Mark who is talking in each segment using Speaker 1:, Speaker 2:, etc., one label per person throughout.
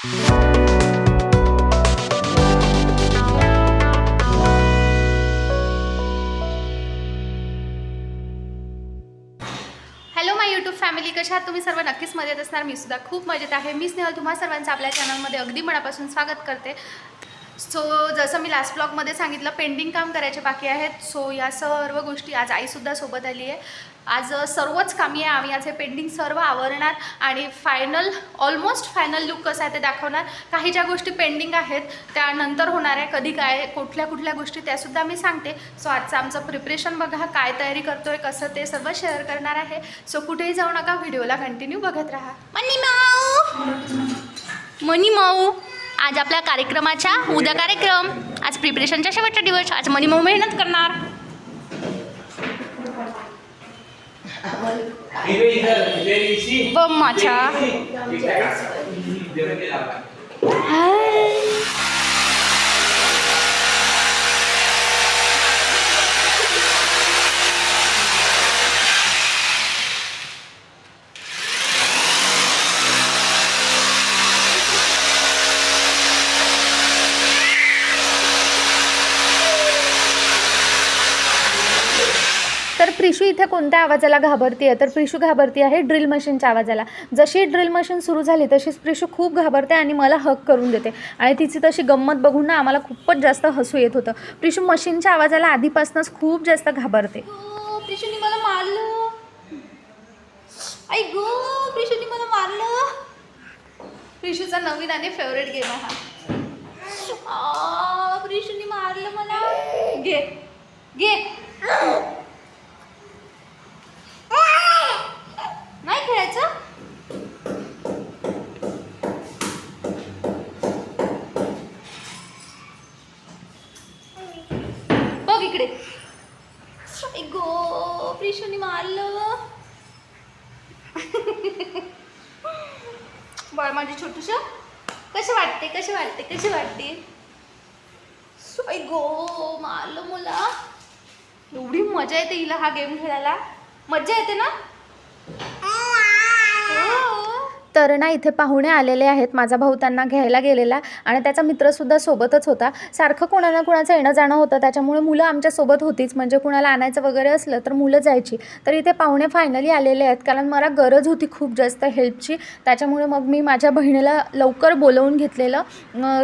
Speaker 1: Hello माय YouTube family कशा आहात? तुम्ही सर्व नक्कीच मजेत असणार. मी सुद्धा खूप मजेत आहे. मी स्नेहल तुम्हा सर्वांचं आपल्या चॅनलमध्ये अगदी मनापासून स्वागत करते. सो जसं मी लास्ट ब्लॉगमध्ये सांगितलं पेंडिंग काम करायचे बाकी आहेत. सो या सर्व गोष्टी आज आईसुद्धा सोबत आली आहे. आज सर्वच कामी आहे. आम्ही आज हे पेंडिंग सर्व आवरणार आणि फायनल ऑलमोस्ट फायनल लुक कसं आहे ते दाखवणार. काही ज्या गोष्टी पेंडिंग आहेत त्यानंतर होणार आहे. कधी काय कुठल्या कुठल्या गोष्टी त्यासुद्धा मी सांगते. सो आजचं आमचं प्रिपरेशन बघा काय तयारी करतोय कसं ते सर्व शेअर करणार आहे. सो कुठेही जाऊ नका व्हिडिओला कंटिन्यू बघत राहा. मनी माऊ! मनी माऊ! आज आपल्या कार्यक्रमाच्या उद्या कार्यक्रम. आज प्रिपरेशनच्या शेवटचा दिवस. आज मनी मऊ मेहनत करणार. माझ्या इथे कोणत्या आवाजाला घाबरती आहे? तर प्रिशू घाबरती आहे ड्रिल मशीनच्या आवाजाला. जशी ड्रिल मशीन सुरू झाली तशीच प्रिशू खूप घाबरते आणि मला हक करून देते. आणि तिची तशी गंमत बघून ना आम्हाला खूपच जास्त हसू येत होतं. प्रिशू मशीनच्या आवाजाला आधीपासूनच खूप जास्त घाबरते. प्रिशूने मला मारलं. आई गो मला मारलं. प्रिशूचा नवीन आणि फेवरेट गेम आहे हा. प्रिशूनी मारलं मला. घे घे. आई गो प्रिशूनी मारलं बळ माझी छोटूस कसे वाटते कसे वाटते कशी वाटते? आई गो मारलं मला. एवढी मजा येते हिला हा गेम खेळायला. मजा येते ना? तर ना इथे पाहुणे आलेले आहेत. माझा भाऊ त्यांना घ्यायला गेलेला आणि त्याचा मित्रसुद्धा सोबतच होता. सारखं कोणाला कोणाचं येणं जाणं होतं. त्याच्यामुळे मुलं आमच्यासोबत होतीच. म्हणजे कुणाला आणायचं वगैरे असलं तर मुलं जायची. तर इथे पाहुणे फायनली आलेले आहेत. कारण मला गरज होती खूप जास्त हेल्पची त्याच्यामुळे मग मी माझ्या बहिणीला लवकर बोलवून घेतलेलं.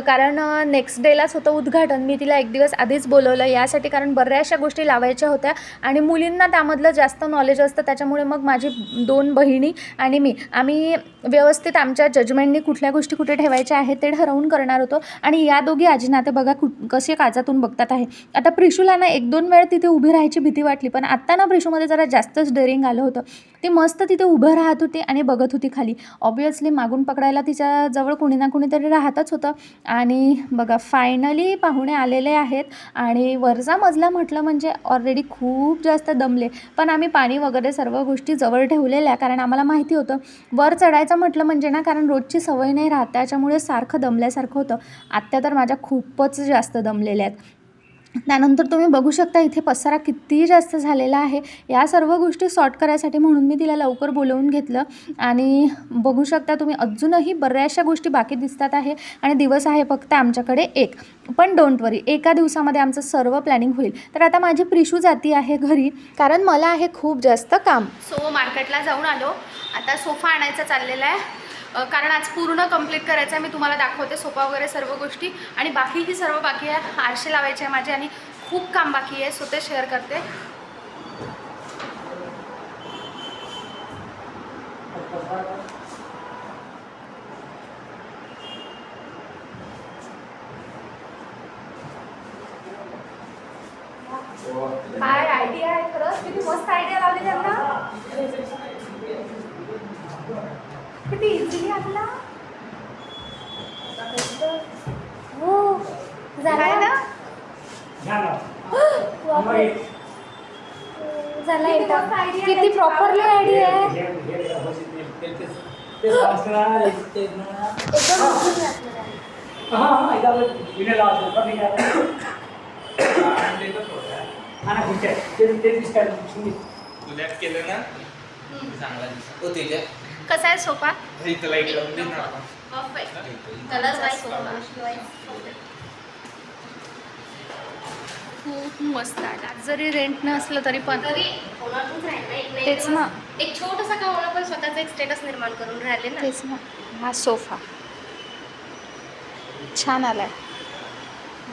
Speaker 1: कारण नेक्स्ट डेलाच होतं उद्घाटन. मी तिला एक दिवस आधीच बोलवलं. यासाठी कारण बऱ्याचशा गोष्टी लावायच्या होत्या. आणि मुलींना त्यामधलं जास्त नॉलेज असतं. त्याच्यामुळे मग माझी दोन बहिणी आणि मी. आम्ही व्यवस्थित आमच्या जजमेंटनी कुठल्या गोष्टी कुठे ठेवायच्या आहेत ते ठरवून करणार होतो. आणि या दोघी आजी नाते बघा कु कसे काचातून बघतात आहे. आता प्रिशूला ना एक दोन वेळ तिथे उभी राहायची भीती वाटली पण आत्ता ना प्रिशूमध्ये जरा जास्तच डेअरिंग आलं होतं. ती मस्त तिथे उभं राहत होती आणि बघत होती खाली. ऑब्वियसली मागून पकडायला तिच्या जवळ कोणी ना कोणीतरी राहतच होतं. आणि बघा फायनली पाहुणे आलेले आहेत आणि वरचा मजला म्हटलं म्हणजे ऑलरेडी खूप जास्त दमले. पण आम्ही पाणी वगैरे सर्व गोष्टी जवळ ठेवलेल्या कारण आम्हाला माहिती होतं. वर चढायचं म्हटलं म्हणजे ना कारण रोजची सवय नाही राहत त्याच्यामुळे सारखं दमल्यासारखं होतं. आत्ता तर माझ्या खूपच जास्त दमलेल्या आहेत. त्यानंतर तुम्ही बघू शकता इथे पसारा किती जास्त झालेला आहे. या सर्व गोष्टी सॉर्ट करायसाठी म्हणून मी तिला लवकर बोलवून घेतलं. आणि बघू शकता तुम्ही अजूनही बऱ्याचशा गोष्टी बाकी दिसतात आहे आणि दिवस आहे फक्त आमच्याकडे एक. पण डोंट वरी एका दिवसामध्ये आमचं सर्व प्लॅनिंग होईल. तर आता माझी प्रिशू जाती आहे घरी कारण मला आहे खूप जास्त काम. सो मार्केटला जाऊन आलो. आता सोफा आणायचा चाललेला आहे. कारण आज पूर्ण कंप्लीट करायचं आहे. मी तुम्हाला दाखवते सोफा वगैरे सर्व गोष्टी. आणि बाकीही सर्व बाकी आहे. आरसे लावायचे आहे माझे आणि खूप काम बाकी आहे. सो ते शेअर करते. काय आयडिया आहे खरंच? किती मस्त आयडिया लावली त्यांना. किती इझिली आपला हो झाला ना. झाला एकदा किती प्रॉपरली आयडिया आहे एकदम उचलून घातलं त्याने.
Speaker 2: तुला केलं ना चांगला दिसत हो त्याच्या
Speaker 1: कसा आहे सोफा?
Speaker 2: ना.
Speaker 1: खूप मस्त आहे. आज जरी रेंट नसलं तरी पण.
Speaker 3: तरी नाही
Speaker 1: तेच ना.
Speaker 3: एक छोटासा का होणार पण स्वतःचा एक स्टेटस निर्माण करून राहिले ना.
Speaker 1: तेच ना. हा सोफा. छान आलाय.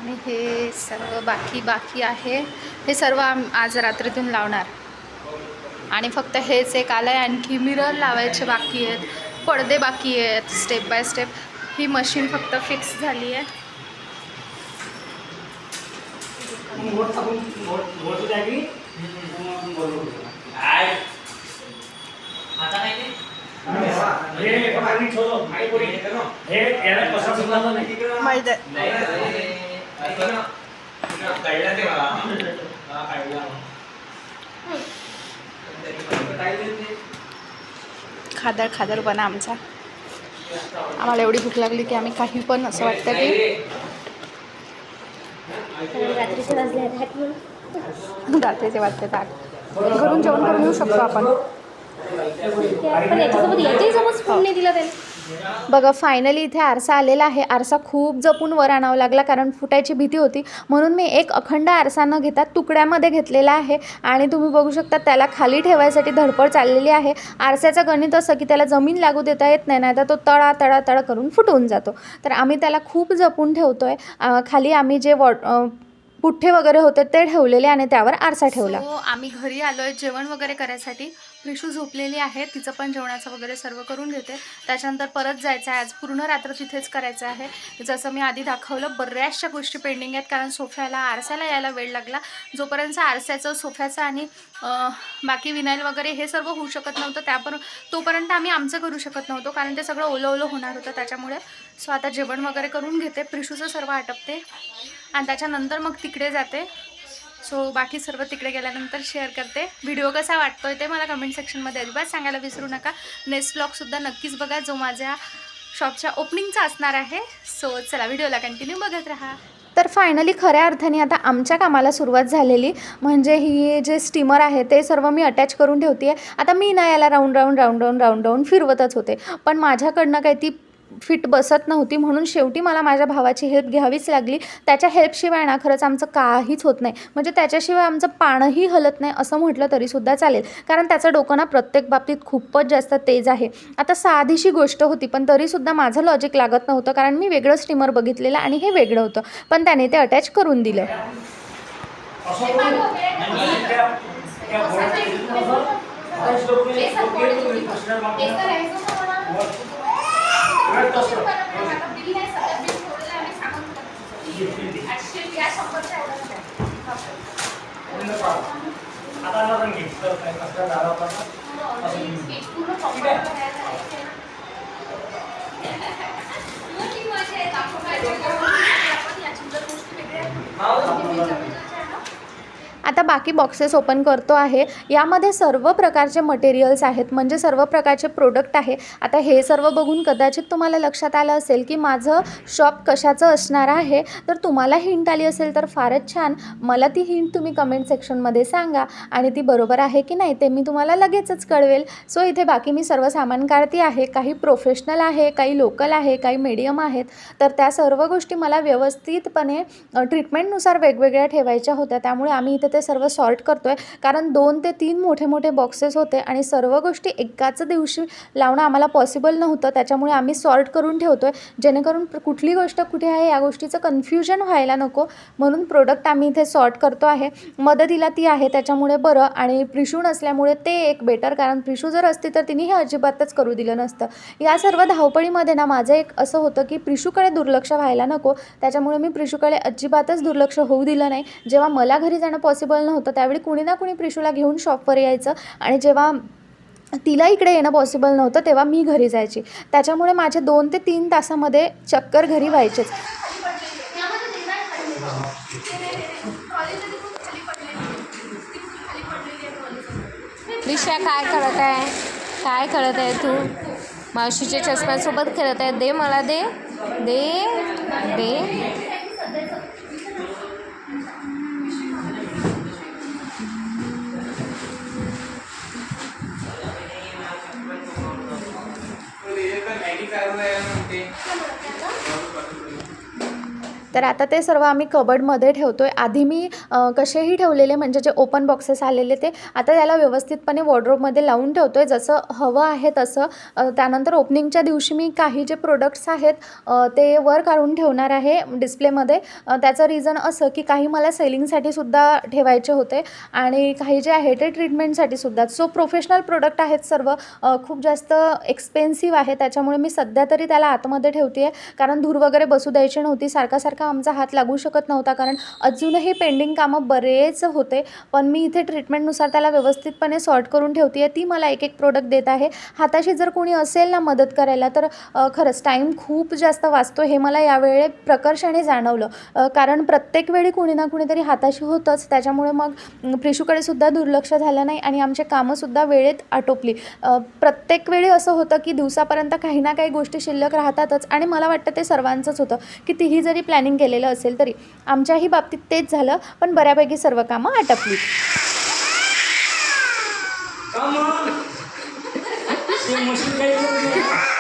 Speaker 1: आणि हे सर्व बाकी बाकी आहे. हे सर्व आम आज रात्रीतून लावणार. आणि फक्त हेच एक आलं आहे आणखी मिरर लावायचे बाकी आहेत. पडदे बाकी आहेत स्टेप बाय स्टेप ही मशीन फक्त फिक्स झाली आहे.
Speaker 2: आय खादर
Speaker 1: खादर बना आमचा. आम्हाला एवढी भूक लागली की आम्ही काही पण असं वाटतं की
Speaker 3: रात्रीचे वाजले
Speaker 1: रात्रीचे वाटते ताट घरून जेवण करून येऊ शकतो आपण.
Speaker 3: पण याच्यासोबत याच्याही फोन नाही दिला त्याने.
Speaker 1: बघा फायनली इथे आरसा आलेला आहे. आरसा खूप जपून वर आणावा लागला कारण फुटायची भीती होती. म्हणून मी एक अखंड आरसा न घेता तुकड्यामध्ये घेतलेला आहे. आणि तुम्ही बघू शकता त्याला खाली ठेवायसाठी धडपड चाललेली आहे. आरशाचं गणित असं की त्याला जमीन लागू देता येत नाही नाही तर तो तळा तळा तळ करून फुटून जातो. तर आम्ही त्याला खूप जपून ठेवतो आहे खाली आम्ही जे वॉट पुठ्ठे वगैरे होते ते ठेवलेले आणि त्यावर आरसा ठेवला. आम्ही घरी आलोय जेवण वगैरे करायसाठी. प्रिशू झोपलेली आहे. तिचं पण जेवणाचं वगैरे सर्व करून घेते. त्याच्यानंतर परत जायचं आहे. आज पूर्ण रात्र तिथेच करायचं आहे. जसं मी आधी दाखवलं बऱ्याचशा गोष्टी पेंडिंग आहेत कारण सोफ्याला आरसाला यायला वेळ लागला. जोपर्यंत आरस्याचं सोफ्याचं आणि बाकी विनाईल वगैरे हे सर्व होऊ शकत नव्हतं त्यापर तोपर्यंत आम्ही आमचं करू शकत नव्हतो. कारण ते सगळं ओलं ओलं होणार होतं. त्याच्यामुळे सो आता जेवण वगैरे करून घेते. प्रिशूचं सर्व आटपते. आणि त्याच्यानंतर मग तिकडे जाते. सो बाकी सर्व तिकडे गेल्यानंतर शेअर करते. व्हिडिओ कसा वाटतोय ते मला कमेंट सेक्शनमध्ये अजिबात सांगायला विसरू नका. नेक्स्ट ब्लॉगसुद्धा नक्कीच बघा जो माझ्या शॉपच्या ओपनिंगचा असणार आहे. सो चला व्हिडिओला कंटिन्यू बघत राहा. तर फायनली खऱ्या अर्थाने आता आमच्या कामाला सुरुवात झालेली. म्हणजे ही जे स्टीमर आहे ते सर्व मी अटॅच करून ठेवते आहे आता मी ना याला round round round round round round फिरवतच होते. पण माझ्याकडनं काही ती फिट बसत नव्हती. म्हणून शेवटी मला माझ्या भावाची हेल्प घ्यावीच लागली. त्याच्या हेल्पशिवाय ना खरंच आमचं काहीच होत नाही. म्हणजे त्याच्याशिवाय आमचं पाणंही हलत नाही असं म्हटलं तरीसुद्धा चालेल. कारण त्याचं डोकं ना प्रत्येक बाबतीत खूपच जास्त तेज आहे. आता साधीशी गोष्ट होती पण तरीसुद्धा माझं लॉजिक लागत नव्हतं. कारण मी वेगळं स्टीमर बघितलेलं आणि हे वेगळं होतं. पण त्याने ते अटॅच करून दिलं.
Speaker 4: असं करून त्या त्या बोर्डाचं असं रुपये तुम्ही प्रश्न आता
Speaker 1: बाकी बॉक्सेस ओपन करतो आहे. यामध्ये सर्व प्रकारचे मटेरियल्स आहेत. म्हणजे सर्व प्रकारचे प्रोडक्ट आहे. आता हे सर्व बघून कदाचित तुम्हाला लक्षात आलं असेल की माझं शॉप कशाचं असणार आहे. तर तुम्हाला हिंट आली असेल तर फारच छान. मला ती हिंट तुम्ही कमेंट सेक्शनमध्ये सांगा. आणि ती बरोबर आहे की नाही ते मी तुम्हाला लगेचच कळवेल. सो इथे बाकी मी सर्व सामान काढती आहे. काही प्रोफेशनल आहे काही लोकल आहे काही मीडियम आहेत. तर त्या सर्व गोष्टी मला व्यवस्थितपणे ट्रीटमेंटनुसार वेगवेगळ्या ठेवायच्या होत्या. त्यामुळे आम्ही इथे ते सर्व सॉर्ट करतो आहे कारण दोन ते तीन मोठे मोठे बॉक्सेस होते आणि सर्व गोष्टी एकाच दिवशी लावणं आम्हाला पॉसिबल नव्हतं. त्याच्यामुळे आम्ही सॉर्ट करून ठेवतो आहे जेणेकरून कुठली गोष्ट कुठे आहे या गोष्टीचं कन्फ्युजन व्हायला नको. म्हणून प्रोडक्ट आम्ही इथे सॉर्ट करतो आहे. मदतीला ती आहे त्याच्यामुळे बरं. आणि प्रिशू नसल्यामुळे ते एक बेटर कारण प्रिशू जर असती तर तिने हे अजिबातच करू दिलं नसतं. या सर्व धावपळीमध्ये ना माझं एक असं होतं की प्रिशूकडे दुर्लक्ष व्हायला नको. त्याच्यामुळे मी प्रिशूकडे अजिबातच दुर्लक्ष होऊ दिलं नाही. जेव्हा मला घरी जाणं पॉसिबल पॉसिबल नव्हतं. त्यावेळी कुणी ना कुणी प्रिशूला घेऊन शॉपवर यायचं. आणि जेव्हा तिला इकडे येणं पॉसिबल नव्हतं तेव्हा मी घरी जायची. त्याच्यामुळे माझे दोन ते तीन तासामध्ये चक्कर घरी व्हायचेच.
Speaker 5: दिशा काय करत आहे? काय करत आहे तू? मावशीच्या चष्म्यासोबत खेळत आहे. दे मला दे. दे. दे.
Speaker 1: तर आता ते सर्व आम्ही कबडमध्ये ठेवतो आहे आधी मी कसेही ठेवलेले म्हणजे जे ओपन बॉक्सेस आलेले ते आता त्याला व्यवस्थितपणे वॉर्ड्रोबमध्ये लावून ठेवतो आहे जसं हवं आहे तसं त्यानंतर ओपनिंगच्या दिवशी मी काही जे प्रोडक्ट्स आहेत ते वर काढून ठेवणार आहे डिस्प्लेमध्ये. त्याचं रिझन असं की काही मला सेलिंगसाठी सुद्धा ठेवायचे होते आणि काही जे आहे ते ट्रीटमेंटसाठी सुद्धा. सो प्रोफेशनल प्रोडक्ट आहेत सर्व. खूप जास्त एक्सपेन्सिव्ह आहे. त्याच्यामुळे मी सध्या तरी त्याला आतमध्ये ठेवते आहे कारण धूर वगैरे बसू द्यायची नव्हती. सारखा सारखा आमचा हात लागू शकत नव्हता कारण अजूनही पेंडिंग कामं बरेच होते. पण मी इथे ट्रीटमेंटनुसार त्याला व्यवस्थितपणे सॉर्ट करून ठेवते आहे ती मला एक एक प्रोडक्ट देत आहे. हाताशी जर कोणी असेल ना मदत करायला तर खरंच टाईम खूप जास्त वाचतो. हे मला यावेळे प्रकर्षाने जाणवलं. कारण प्रत्येक वेळी कुणी ना कुणीतरी हाताशी होतंच. त्याच्यामुळे मग प्रिशूकडेसुद्धा प्रिशूकडे सुद्धा दुर्लक्ष झालं नाही आणि आमचे कामंसुद्धा वेळेत आटोपली. प्रत्येक वेळी असं होतं की दिवसापर्यंत काही ना काही गोष्टी शिल्लक राहतातच आणि मला वाटतं ते सर्वांचंच होतं. कितीही जरी प्लॅनिंग केलेलं असेल तरी आमच्याही बाबतीत तेच झालं पण बऱ्यापैकी सर्व कामं आटपली.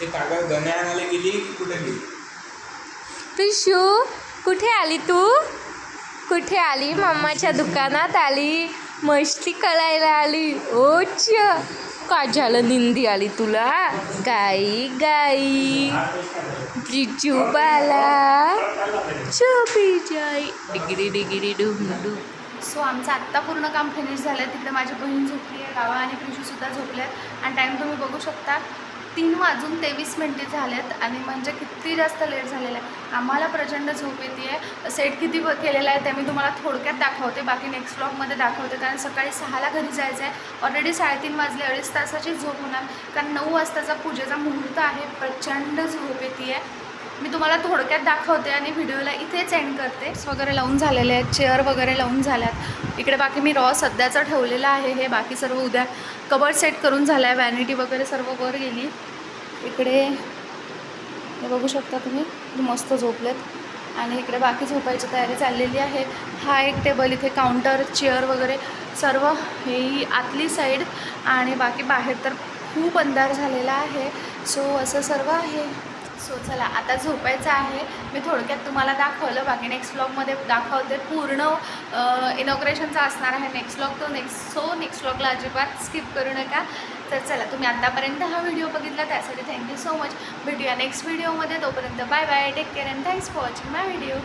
Speaker 4: ते
Speaker 2: कागद गेली की कुठे गेली?
Speaker 5: प्रिशू कुठे आली तू? कुठे आली? मम्माच्या दुकानात आली. मस्ती करायला आली. ओच का झालं निंदी आली तुला? गाई गाई. प्रिचू बाला. चोपी जाई. Degree degree डुम डुम.
Speaker 1: सो आमचं आत्ता पूर्ण काम फिनिश झालं. आहे तिकडे माझी बहीण झोपली आहे. गावा आणि प्रिशूसुद्धा झोपले आहेत आणि टाईम तुम्ही बघू शकता. तीन वाजून तेवीस मिनटे झालेत आणि म्हणजे किती जास्त लेट झालेलं आहे. आम्हाला प्रचंड झोप येते आहे सेट किती केलेला आहे ते मी तुम्हाला थोडक्यात दाखवते. बाकी नेक्स्ट ब्लॉगमध्ये दाखवते. कारण सकाळी सहाला घरी जायचं आहे ऑलरेडी साडेतीन वाजले. अडीच तासाची झोप होणार. कारण नऊ वाजताचा पूजेचा मुहूर्त आहे. प्रचंड झोप येते आहे मी तुम्हाला थोडक्यात दाखवते आणि व्हिडिओला इथेच एंड करते. वगैरे लावून झालेले आहेत चेअर वगैरे लावून झाल्यात. इकडे बाकी मी रॉ सध्याचं ठेवलेलं आहे हे बाकी सर्व उद्या कबर्ड सेट करून झालं आहे वॅनिटी वगैरे सर्व वर गेली. इकडे हे बघू शकता तुम्ही मस्त झोपलेत. आणि इकडे बाकी झोपायची तयारी चाललेली आहे. हा एक टेबल इथे काउंटर चेअर वगैरे सर्व ही आतली साईड आणि बाकी बाहेर तर खूप अंधार झालेला आहे. सो असं सर्व आहे. सो चला आता झोपायचं आहे. मी थोडक्यात तुम्हाला दाखवलं. बाकी नेक्स्ट ब्लॉगमध्ये दाखवते. पूर्ण इनॉग्रेशनचा असणार आहे नेक्स्ट ब्लॉग तो नेक्स्ट सो नेक्स्ट ब्लॉगला अजिबात स्किप करू नका. तर चला तुम्ही आत्तापर्यंत हा व्हिडिओ बघितला. त्यासाठी थँक्यू सो मच भेटूया नेक्स्ट व्हिडिओमध्ये तोपर्यंत bye bye take care and thanks for watching my video